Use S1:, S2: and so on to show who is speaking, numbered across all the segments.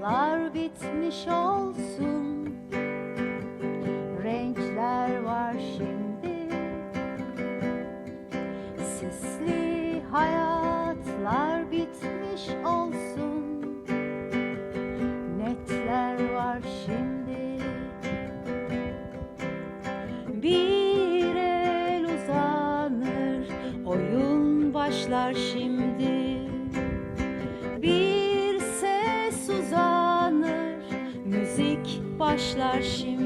S1: Yollar bitmiş olsun. Renkler var şimdi. Sisli hayatlar bitmiş olsun. Netler var şimdi. Bir el uzanır Oyun başlar şimdi başlar şimdi.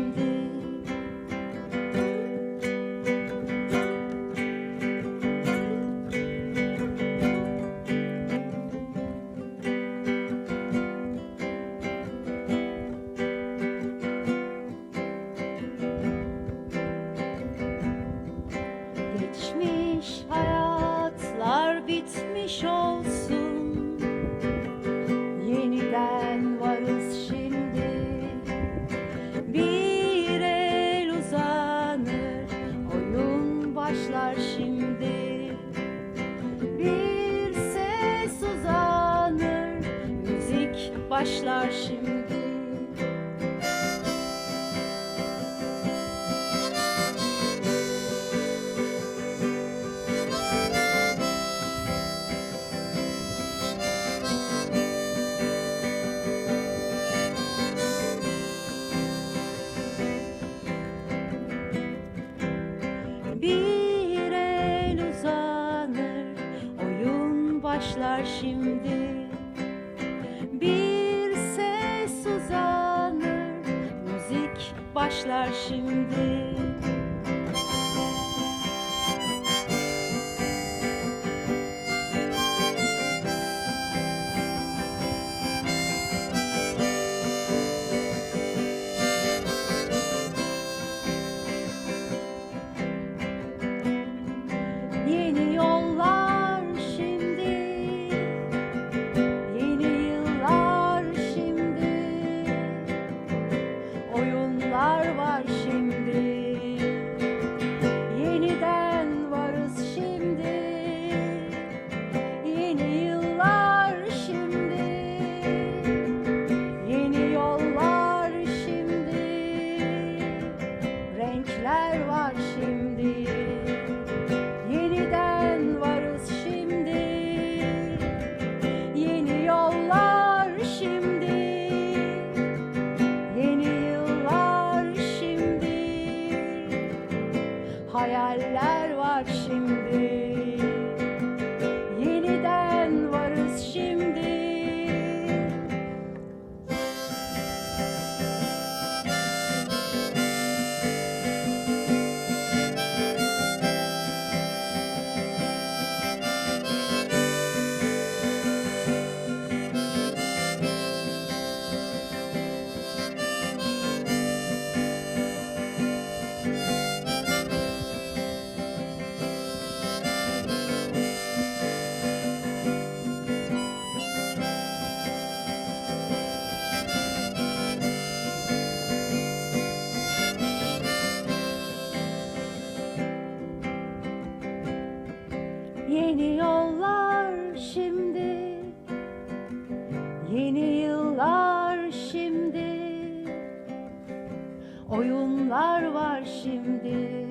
S1: Başlar şimdi Bir el uzanır, oyun başlar şimdi. Başlar şimdi. Hayaller var şimdi Yeni yollar şimdi. Yeni yıllar şimdi. Oyunlar var şimdi